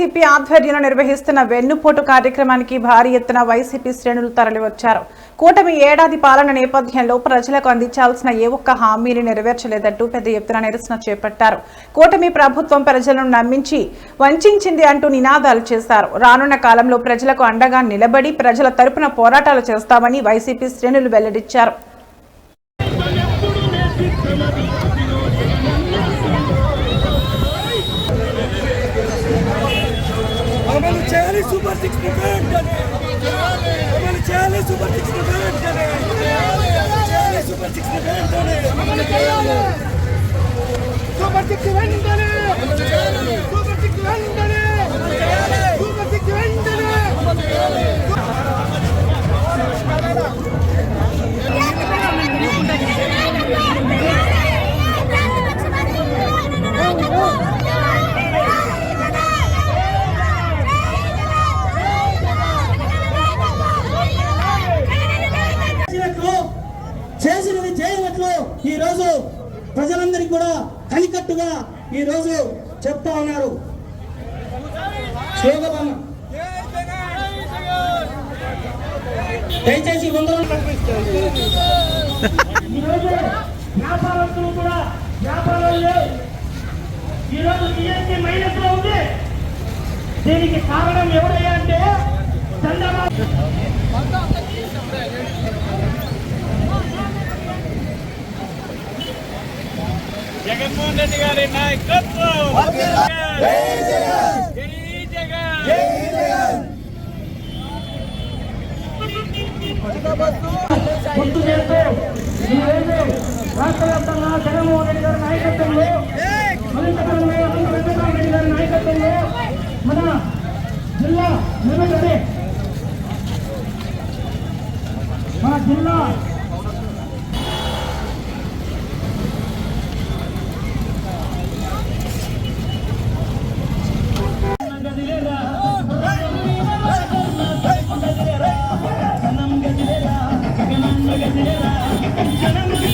YCP ఆధ్వర్యంలో నిర్వహిస్తున్న వెన్నుపోటు కార్యక్రమానికి భారీ ఎత్తున వైసీపీ శ్రేణులు తరలివచ్చారు. కూటమి ఏడాది పాలన నేపథ్యంలో ప్రజలకు అందించాల్సిన ఏ ఒక్క హామీని నెరవేర్చలేదంటూ పెద్ద ఎత్తున నిరసన చేపట్టారు. కూటమి ప్రభుత్వం ప్రజలను నమ్మించి వంచింది అంటూ నినాదాలు చేశారు. రానున్న కాలంలో ప్రజలకు అండగా నిలబడి ప్రజల తరపున పోరాటాలు చేస్తామని వైసీపీ శ్రేణులు వెల్లడించారు. చేయాలి సూపర్ సిక్స్ అమలు చేయాలి సూపర్ సిక్స్ చేయాలి సూపర్ సిక్స్ సూపర్ సిక్స్ చేసినవి చేయనట్లు ఈ రోజు ప్రజలందరికీ కూడా కలికట్టుగా ఈ రోజు చెప్తా ఉన్నారు. దయచేసి వందలు ఈరోజు వ్యాపారస్తులు కూడా వ్యాపారాలు లేవు. ఈరోజు జిఎస్టీ మైనస్లో ఉంది. దీనికి కారణం ఎవరయ్యా అంటే చంద్రబాబు. జగన్మోహన్ రెడ్డి గారి నాయకత్వం గుర్తు చేస్తూ ఈరోజు రాష్ట్ర వ్యాప్తంగా జగన్మోహన్ రెడ్డి గారి నాయకత్వంలో అనంతపురంలో అనంత వెంకటరామ రెడ్డి గారి నాయకత్వంలో మన జిల్లా నిలబడి మన జిల్లా Esperando